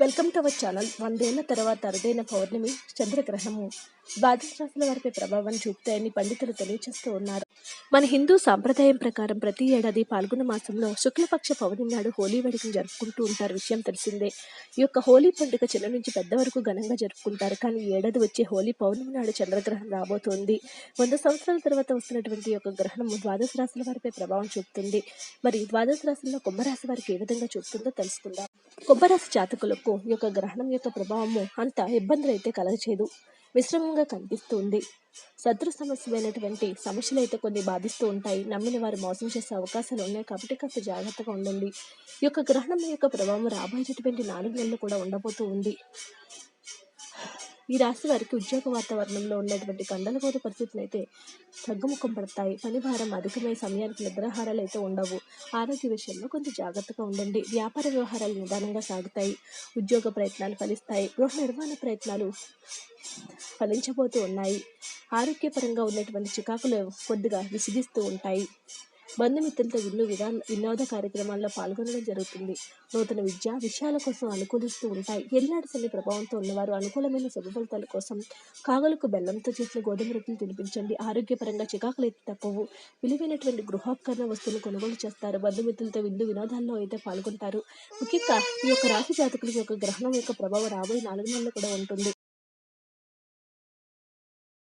Welcome to our channel. వందేళ్ళ తర్వాత అరుదైన పౌర్ణమి చంద్రగ్రహణము. ద్వాదశ రాశుల వారిపై ప్రభావం చూపుతాయని పండితులు తెలియజేస్తూ ఉన్నారు. మన హిందూ సాంప్రదాయం ప్రకారం ప్రతి ఏడాది పాల్గొన మాసంలో శుక్లపక్ష పౌర్ణమి నాడు హోలీ వేడుకను జరుపుకుంటూ ఉంటారు విషయం తెలిసిందే. ఈ యొక్క హోలీ పండుగ చిన్న నుంచి పెద్ద వరకు ఘనంగా జరుపుకుంటారు. కానీ ఈ ఏడాది వచ్చే హోలీ పౌర్ణమి నాడు చంద్రగ్రహణం రాబోతోంది. వంద సంవత్సరాల తర్వాత వస్తున్నటువంటి యొక్క గ్రహణం ద్వాదశ రాశుల వారిపై ప్రభావం చూపుతుంది. మరి ద్వాదశ రాశుల్లో కుంభరాశి వారికి ఏ విధంగా చూపుతుందో తెలుసుకుందాం. కుంభరాశి జాతకులకు ఈ యొక్క గ్రహణం యొక్క ప్రభావము అంత ఇబ్బందులు అయితే కలగచేదు మిశ్రమంగా కనిపిస్తుంది. శత్రు సమస్యమైనటువంటి సమస్యలు అయితే కొన్ని బాధిస్తూ ఉంటాయి. నమ్మిన వారు మోసం చేసే అవకాశాలు ఉన్నాయి కాబట్టి కాస్త జాగ్రత్తగా ఉండండి. ఈ యొక్క గ్రహణం యొక్క ప్రభావం రాబోయేటటువంటి నాలుగు నెలలు కూడా ఉండబోతూ ఉంది. ఈ రాశి వారికి ఉద్యోగ వాతావరణంలో ఉన్నటువంటి గందరగోళ పరిస్థితులు అయితే తగ్గుముఖం పడతాయి. పని భారం అధికమై సమయానికి నిద్రాహారాలు అయితే ఉండవు. ఆరోగ్య విషయంలో కొంచెం జాగ్రత్తగా ఉండండి. వ్యాపార వ్యవహారాలు నిదానంగా సాగుతాయి. ఉద్యోగ ప్రయత్నాలు ఫలిస్తాయి. గృహ నిర్మాణ ప్రయత్నాలు ఫలించబోతూ ఉన్నాయి. ఆరోగ్యపరంగా ఉన్నటువంటి చికాకులు కొద్దిగా విసిగిస్తూ ఉంటాయి. బంధుమిత్రులతో విన్ను విధా వినోద కార్యక్రమాల్లో పాల్గొనడం జరుగుతుంది. నూతన విద్య విషయాల కోసం అనుకూలిస్తూ ఉంటాయి. ఎల్లాడిసల్లి ప్రభావంతో ఉన్నవారు అనుకూలమైన శుభ ఫలితాల కోసం కాగలకు బెల్లంతో చేసిన గోధుమ రొట్టెలు తినిపించండి. ఆరోగ్యపరంగా చికాకులు అయితే తప్పవు. విలువైనటువంటి గృహోపకరణ వస్తువులు కొనుగోలు చేస్తారు. బంధుమిత్రులతో విందు వినోదాల్లో అయితే పాల్గొంటారు. ముఖ్యంగా ఈ యొక్క రాశి జాతకుల యొక్క గ్రహణం యొక్క ప్రభావం రాబోయే నాలుగు నెలలు కూడా ఉంటుంది.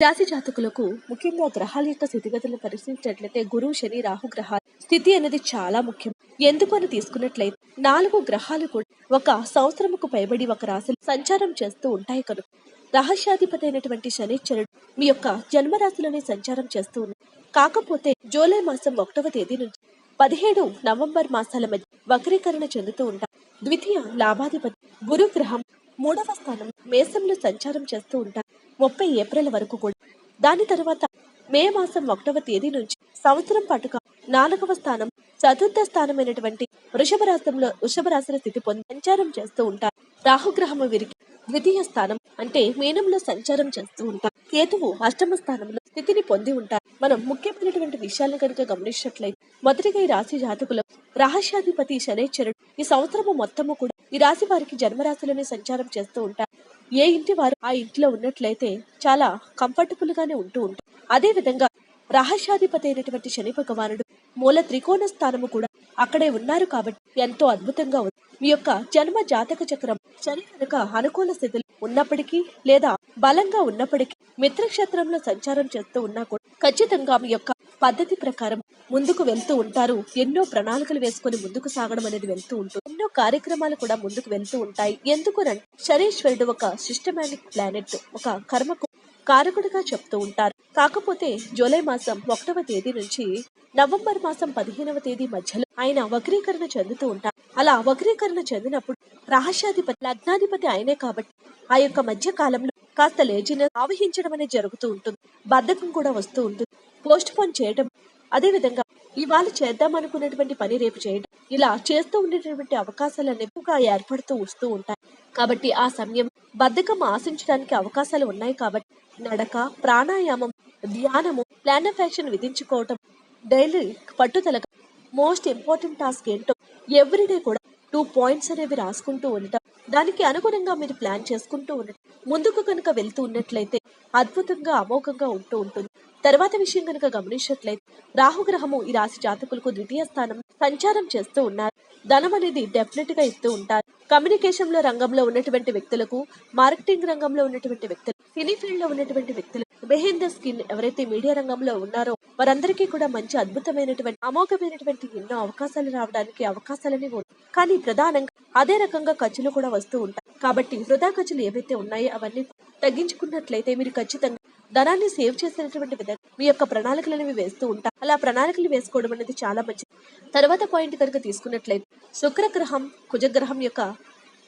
రాశి జాతకులకు ముఖ్యంగా గ్రహాల యొక్క స్థితిగతులను పరిశీలించినట్లయితే గురువు శని రాహు గ్రహాల స్థితి అనేది చాలా ముఖ్యం. ఎందుకు అని తీసుకున్నట్లయితే నాలుగు గ్రహాలు కూడా ఒక సంవత్సరముకు పైబడి ఒక రాశిలో సంచారం చేస్తూ ఉంటాయి కనుక రహస్యాధిపతి అయినటువంటి శనిశ్చరుడు మీ యొక్క జన్మరాశిలోనే సంచారం చేస్తూ ఉన్నారు. కాకపోతే జూలై మాసం ఒకటవ తేదీ నుంచి పదిహేడు నవంబర్ మాసాల మధ్య వక్రీకరణ చెందుతూ ఉంటారు. ద్వితీయ లాభాధిపతి గురు గ్రహం మూడవ స్థానం మేషంలో సంచారం చేస్తూ ఉంటారు. ముప్పై ఏప్రిల్ వరకు కూడా. దాని తర్వాత మే మాసం ఒకటవ తేదీ నుంచి సంవత్సరం పాటుగా నాలుగవ స్థానం చతుర్థ స్థానమైనటువంటి వృషభ రాశంలో వృషభ రాశుల స్థితి పొంది సంచారం చేస్తూ ఉంటారు. రాహుగ్రహము వీరికి ద్వితీయ స్థానం అంటే మీనంలో సంచారం చేస్తూ ఉంటారు. కేతువు అష్టమ స్థానంలో స్థితిని పొంది ఉంటారు. మనం ముఖ్యమైనటువంటి విషయాలను కనుక గమనించినట్లయితే మొదటిగా ఈ రాశి జాతకులు రహస్యాధిపతి శనేశ్వరుడు. ఈ సంవత్సరము మొత్తము కూడా ఈ రాశి వారికి జన్మరాశిలోనే సంచారం చేస్తూ ఉంటారు. ఏ ఇంటి వారు ఆ ఇంట్లో ఉన్నట్లయితే చాలా కంఫర్టబుల్ గానే ఉంటూ ఉంటారు. అదే విధంగా రహస్యాధిపతి అయినటువంటి శని భగవానుడు మూల త్రికోణ స్థానము కూడా అక్కడే ఉన్నారు కాబట్టి ఎంతో అద్భుతంగా ఉంది. మీ యొక్క జన్మ జాతక చక్రం శని కనుక అనుకూల స్థితిలో ఉన్నప్పటికీ లేదా బలంగా ఉన్నప్పటికీ మిత్రక్షేత్రంలో సంచారం చేస్తూ ఉన్నా కూడా ఖచ్చితంగా మీ యొక్క పద్ధతి ప్రకారం ముందుకు వెళ్తూ ఉంటారు. ఎన్నో ప్రణాళికలు వేసుకొని ముందుకు సాగడం అనేది వెళ్తూ ఉంటుంది. ఎన్నో కార్యక్రమాలు కూడా ముందుకు వెళ్తూ ఉంటాయి. ఎందుకు శనీశ్వరుడు ఒక సిస్టమాటిక్ ప్లానెట్ ఒక కర్మకు కారకుడుగా చెప్తూ ఉంటారు. కాకపోతే జూలై మాసం ఒకటవ తేదీ నుంచి నవంబర్ మాసం పదిహేనవ తేదీ మధ్యలో ఆయన వక్రీకరణ చెందుతూ ఉంటారు. అలా వక్రీకరణ చెందినప్పుడు రహస్యాధిపతి లగ్నాధిపతి ఆయనే కాబట్టి ఆ యొక్క మధ్య కాలంలో కాస్త లేజినెస్ ఆవహించడం అనేది జరుగుతూ ఉంటుంది. బద్ధకం కూడా వస్తూ ఉంటుంది. పోస్ట్ పోన్ చేయడం అదే విధంగా ఇవాళ చేద్దామనుకున్నటువంటి పని రేపు చేయడం ఇలా చేస్తూ ఉండేటటువంటి అవకాశాలు అనేవిగా ఏర్పడుతూ వస్తూ ఉంటాయి. కాబట్టి ఆ సమయం బద్ధకం ఆశించడానికి అవకాశాలు ఉన్నాయి కాబట్టి నడక ప్రాణాయామం ధ్యానము ప్లాన్ ఆఫ్ యాక్షన్ విధించుకోవటం డైలీ పట్టుదలగా మోస్ట్ ఇంపార్టెంట్ టాస్క్ ఏంటో ఎవ్రీడే కూడా టూ పాయింట్స్ అనేవి రాసుకుంటూ ఉండటం. దానికి అనుగుణంగా మీరు ప్లాన్ చేసుకుంటూ ఉండటం. ముందుకు కనుక వెళ్తూ ఉన్నట్లయితే అద్భుతంగా అమోఘంగా ఉంటూ ఉంటుంది. తర్వాత విషయం కనుక గమనించినట్లయితే రాహుగ్రహము ఈ రాశి జాతకులకు ద్వితీయ స్థానం సంచారం చేస్తూ ఉన్నారు. ధనం అనేది డెఫినెట్గా ఇస్తూ ఉంటారు. కమ్యూనికేషన్లో రంగంలో ఉన్నటువంటి వ్యక్తులకు మార్కెటింగ్ రంగంలో ఉన్నటువంటి వ్యక్తులు సినీ ఫీల్డ్లో ఉన్నటువంటి వ్యక్తులు బిహైండ్ ద స్కిన్ ఎవరైతే మీడియా రంగంలో ఉన్నారో వారందరికీ కూడా మంచి అద్భుతమైనటువంటి అమోఘమైనటువంటి ఎన్నో అవకాశాలు రావడానికి అవకాశాలని ఉంటాయి కానీ ప్రధానంగా అదే రకంగా ఖర్చులు కూడా వస్తూ ఉంటాయి. కాబట్టి వృధా ఖర్చులు ఏవైతే ఉన్నాయో అవన్నీ తగ్గించుకున్నట్లయితే మీరు ఖచ్చితంగా ధనాన్ని సేవ్ చేసినటువంటి విధంగా మీ యొక్క ప్రణాళికలు అనేవి వేస్తూ ఉంటారు అలా ప్రణాళికలు వేసుకోవడం అనేది చాలా మంచిది. తర్వాత పాయింట్ కనుక తీసుకున్నట్లయితే శుక్రగ్రహం కుజగ్రహం యొక్క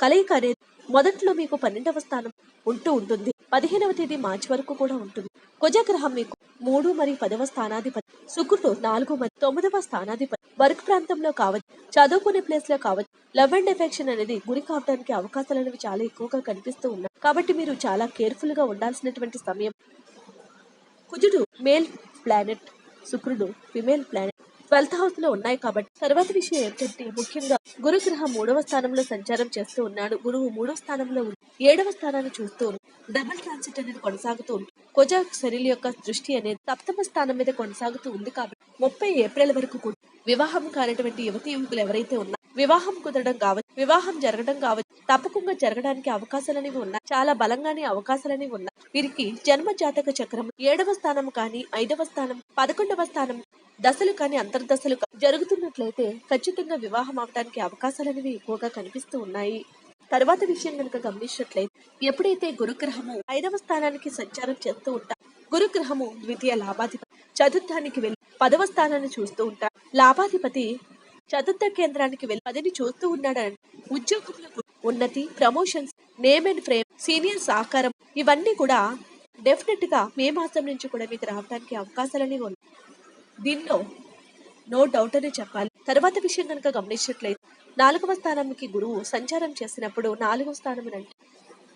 కలయిక అనేది మొదట్లో మీకు పన్నెండవ స్థానం ఉంటూ ఉంటుంది. పదిహేనవ తేదీ మార్చి వరకు కూడా ఉంటుంది. కుజగ్రహం మీకు మూడు మరియు పదవ స్థానాధిపతి శుక్రుడు నాలుగు మరియు తొమ్మిదవ స్థానాధిపతి వర్క్ ప్రాంతంలో కావచ్చు చదువుకునే ప్లేస్లో కావచ్చు. లవ్ అండ్ ఎఫెక్షన్ అనేది గురి కావడానికి అవకాశాలు అనేవి చాలా ఎక్కువగా కనిపిస్తూ ఉన్నాయి. కాబట్టి మీరు చాలా కేర్ఫుల్గా ఉండాల్సినటువంటి సమయం కుజుడు మేల్ ప్లానెట్ శుక్రుడు ఫిమేల్ ప్లానెట్ ట్వెల్త్ హౌస్లో ఉన్నాయి కాబట్టి తర్వాత విషయం ఏంటంటే ముఖ్యంగా గురుగ్రహం మూడవ స్థానంలో సంచారం చేస్తూ ఉన్నాడు. గురువు మూడవ స్థానంలో ఉంది ఏడవ స్థానాన్ని చూస్తూ డబుల్ ట్రాన్సిట్ అనేది కొనసాగుతూ ఉంది కొజా శరీర యొక్క దృష్టి అనేది సప్తమ స్థానం మీద కొనసాగుతూ ఉంది కాబట్టి ముప్పై ఏప్రిల్ వరకు కూడా వివాహం కానటువంటి యువతి యువకులు ఎవరైతే ఉన్నా వివాహం కుదరడం కావచ్చు వివాహం జరగడం కావచ్చు తప్పకుండా జరగడానికి అవకాశాలు అనేవి ఉన్నాయి. చాలా బలంగానే అవకాశాలు ఉన్నాయి. వీరికి జన్మ జాతక చక్రం ఏడవ స్థానం కానీ ఐదవ స్థానం పదకొండవ స్థానం దశలు కానీ అంతర్దశలు జరుగుతున్నట్లయితే ఖచ్చితంగా వివాహం అవడానికి అవకాశాలు అనేవి ఎక్కువగా కనిపిస్తూ ఉన్నాయి. తర్వాత విషయం కనుక గమనించినట్లయితే ఎప్పుడైతే గురుగ్రహము ఐదవ స్థానానికి సంచారం చేస్తూ ఉంటా గురుగ్రహము ద్వితీయ లాభాధిపతి చతుర్థానికి వెళ్ళి పదవ స్థానాన్ని చూస్తూ ఉంటా లాభాధిపతి చతుర్థ కేంద్రానికి వెళ్ళి పదిని చూస్తూ ఉన్నాడని ఉద్యోగంలో ఉన్నతి promotions name and frame senior సహకారం ఇవన్నీ కూడా డెఫినెట్గా మే మాసం నుంచి కూడా మీకు రావడానికి అవకాశాలని ఉన్నాయి. దీనిలో నో డౌట్ అని చెప్పాలి. తర్వాత విషయం కనుక గమనించినట్లయితే నాలుగవ స్థానానికి గురువు సంచారం చేసినప్పుడు నాలుగవ స్థానం అంటే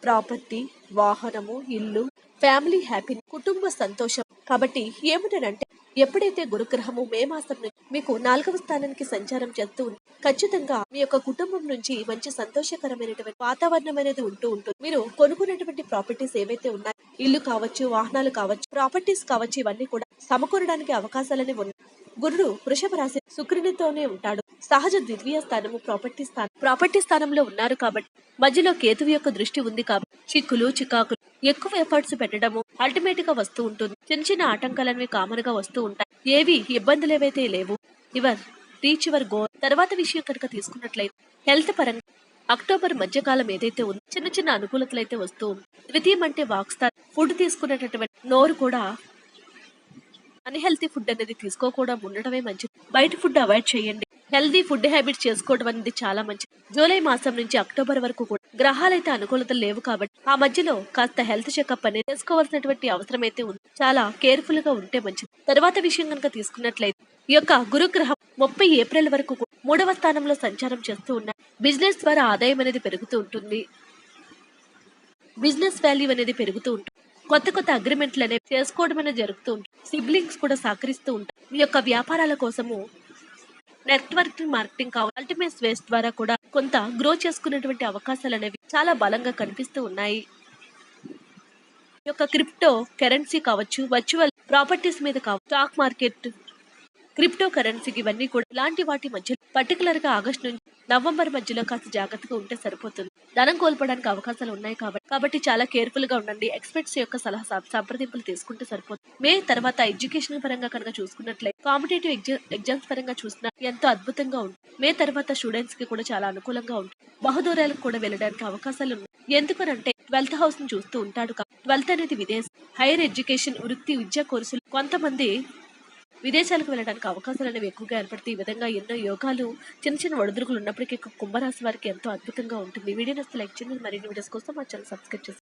ప్రాపర్టీ వాహనము ఇల్లు ఫ్యామిలీ హ్యాపీ కుటుంబ సంతోషం. కాబట్టి ఏమిటనంటే ఎప్పుడైతే గురుగ్రహము మే మాసం నుంచి మీకు నాలుగవ స్థానానికి సంచారం చేస్తూ ఉంది ఖచ్చితంగా మీ యొక్క కుటుంబం నుంచి మంచి సంతోషకరమైనటువంటి వాతావరణం అనేది ఉంటూ ఉంటుంది. మీరు కొనుక్కున్నటువంటి ప్రాపర్టీస్ ఏవైతే ఉన్నాయో ఇల్లు కావచ్చు వాహనాలు కావచ్చు ప్రాపర్టీస్ కావచ్చు ఇవన్నీ కూడా సమకూరడానికి అవకాశాలనే ఉన్నాయి. గురుడు వృషభ రాశి శుక్రునితోనే ఉంటాడు. సహజ ద్వితీయ స్థానము ప్రాపర్టీ స్థానం ప్రాపర్టీ స్థానంలో ఉన్నారు కాబట్టి మధ్యలో కేతువు యొక్క దృష్టి ఉంది కాబట్టి చిక్కులు చికాకులు ఎక్కువ ఎఫర్ట్స్ పెట్టడము అల్టిమేట్గా వస్తూ ఉంటుంది. చిన్న చిన్న ఆటంకాలనేవి కామన్గా వస్తూ ఉంటాయి. ఏవి ఇబ్బందులు ఏవైతే లేవు యువర్ రీచ్ యువర్ గోల్ తర్వాత విషయం కనుక తీసుకున్నట్లయితే హెల్త్ పరంగా అక్టోబర్ మధ్యకాలం ఏదైతే ఉందో చిన్న చిన్న అనుకూలతలు అయితే వస్తూ ఉంది ద్వితీయం అంటే వాక్స్థాన్ ఫుడ్ తీసుకునేటటువంటి నోరు కూడా అన్హెల్తీ ఫుడ్ అనేది తీసుకోకుండా ఉండటమే మంచిది. బయట ఫుడ్ అవాయిడ్ చేయండి. హెల్దీ ఫుడ్ హ్యాబిట్ చేసుకోవడం అనేది చాలా మంచిది. జూలై మాసం నుంచి అక్టోబర్ వరకు కూడా గ్రహాలైతే అనుకూలతలు లేవు కాబట్టి ఆ మధ్యలో కాస్త హెల్త్ చెకప్ అనేది చేసుకోవాల్సినటువంటి అవసరం అయితే ఉంది. చాలా కేర్ఫుల్గా ఉంటే మంచిది. తర్వాత విషయం కనుక తీసుకున్నట్లయితే ఈ యొక్క గురుగ్రహం ముప్పై ఏప్రిల్ వరకు మూడవ స్థానంలో సంచారం చేస్తూ ఉన్న బిజినెస్ ద్వారా ఆదాయం అనేది పెరుగుతూ ఉంటుంది. బిజినెస్ వాల్యూ అనేది పెరుగుతూ ఉంటుంది. కొత్త కొత్త అగ్రిమెంట్లు అనేవి చేసుకోవడం అనేది జరుగుతూ ఉంటుంది. సిబ్లింగ్స్ కూడా సహకరిస్తూ ఉంటారు. మీ యొక్క వ్యాపారాల కోసము నెట్వర్క్ మార్కెటింగ్ కావాలి అల్టిమేట్ వేస్ట్ ద్వారా కూడా కొంత గ్రో చేసుకునేటువంటి అవకాశాలు అనేవి చాలా బలంగా కనిపిస్తూ ఉన్నాయి. ఈ యొక్క క్రిప్టో కరెన్సీ కావచ్చు వర్చువల్ ప్రాపర్టీస్ మీద కావచ్చు స్టాక్ మార్కెట్ క్రిప్టో కరెన్సీకి ఇవన్నీ కూడా ఇలాంటి వాటి మధ్య పర్టికులర్గా ఆగస్టు నుంచి నవంబర్ మధ్యలో కాస్త జాగ్రత్తగా ఉంటే సరిపోతుంది. ధనం కోల్పోవడానికి అవకాశాలు ఉన్నాయి కాబట్టి కాబట్టి చాలా కేర్ఫుల్గా ఉండండి. ఎక్స్పర్ట్స్ యొక్క సలహా సంప్రదింపులు తీసుకుంటే సరిపోతుంది. మే తర్వాత ఎడ్యుకేషన్ పరంగా కనుక చూసుకున్నట్లయితే కాంపిటేటివ్ ఎగ్జామ్స్ పరంగా చూసిన ఎంతో అద్భుతంగా ఉంటుంది మే తర్వాత స్టూడెంట్స్కి కూడా చాలా అనుకూలంగా ఉంటుంది బహుదూరాలకు కూడా వెళ్ళడానికి అవకాశాలు ఉన్నాయి. ఎందుకనంటే ట్వెల్త్ హౌస్ని చూస్తూ ఉంటాడు ట్వెల్త్ అనేది విదేశ్ హైయర్ ఎడ్యుకేషన్ వృత్తి విద్యా కోర్సులు కొంతమంది విదేశాలకు వెళ్ళడానికి అవకాశాలు అనేవి ఎక్కువగా ఏర్పడితే ఈ విధంగా ఎన్నో యోగాలు చిన్న చిన్న ఒడిదుడుకులు ఉన్నప్పటికీ కుంభరాశి వారికి ఎంతో అద్భుతంగా ఉంటుంది. వీడియో నస్తే లైక్ చేయండి. మరిన్ని వీడియోస్ కోసం మా ఛానల్ సబ్స్క్రైబ్ చేసుకోండి.